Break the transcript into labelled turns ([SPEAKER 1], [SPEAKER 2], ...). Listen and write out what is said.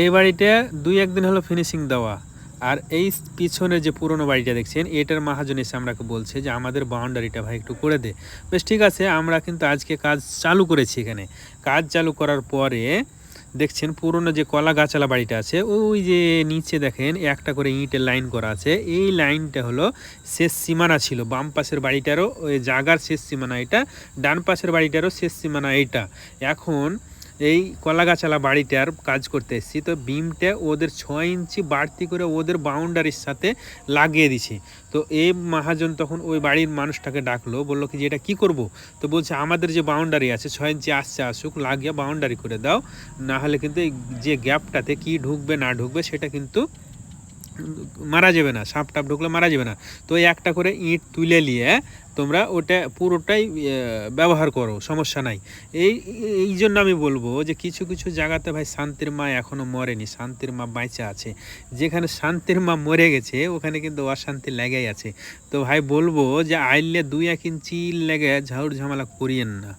[SPEAKER 1] এই বাড়িটা দুই একদিন হলো ফিনিশিং দেওয়া। আর এই পিছনে যে পুরনো বাড়িটা দেখছেন, এটার মহাজন এসে আমরাকে বলছে যে, আমাদের বাউন্ডারিটা ভাই একটু করে দে। বেশ, ঠিক আছে, আমরা কিন্তু আজকে কাজ চালু করেছি এখানে। কাজ চালু করার পরে দেখছেন, পুরনো যে কলা গাছালা বাড়িটা আছে, ওই যে নিচে দেখেন, একটা করে ইঁটের লাইন করা আছে। এই লাইনটা হলো শেষ সীমানা ছিল, বাম পাশের বাড়িটারও, ওই জাগার শেষ সীমানা এটা, ডান পাশের বাড়িটারও শেষ সীমানা এইটা এখন এই কলাগাছালা বাড়িটার কাজ করতে এসেছি। তো বিমটা ওদের ছয় ইঞ্চি বাড়তি করে ওদের বাউন্ডারির সাথে লাগিয়ে দিছি। তো এই মহাজন তখন ওই বাড়ির মানুষটাকে ডাকলো, বলল কি যে এটা কী করব? তো বলছে আমাদের যে বাউন্ডারি আছে, ছয় ইঞ্চি আসছে আসুক, লাগিয়ে বাউন্ডারি করে দাও। না হলে কিন্তু এই যে গ্যাপটাতে কি ঢুকবে না ঢুকবে সেটা কিন্তু মারা যাবে না, সাপ টাপ ঢুকলে মারা যাবে না। তো একটা করে ইট তুলে নিয়ে তোমরা ওটা পুরোটাই ব্যবহার করো, সমস্যা নাই। এই এই জন্য আমি বলব যে কিছু কিছু জায়গাতে ভাই শান্তির মা এখনও মরেনি, শান্তির মা বাইচে আছে। যেখানে শান্তির মা মরে গেছে, ওখানে কিন্তু অশান্তি লেগেই আছে। তো ভাই বলব যে আইলে দুই, এক ইঞ্চি লেগে ঝাউড় ঝামেলা করিয়েন না।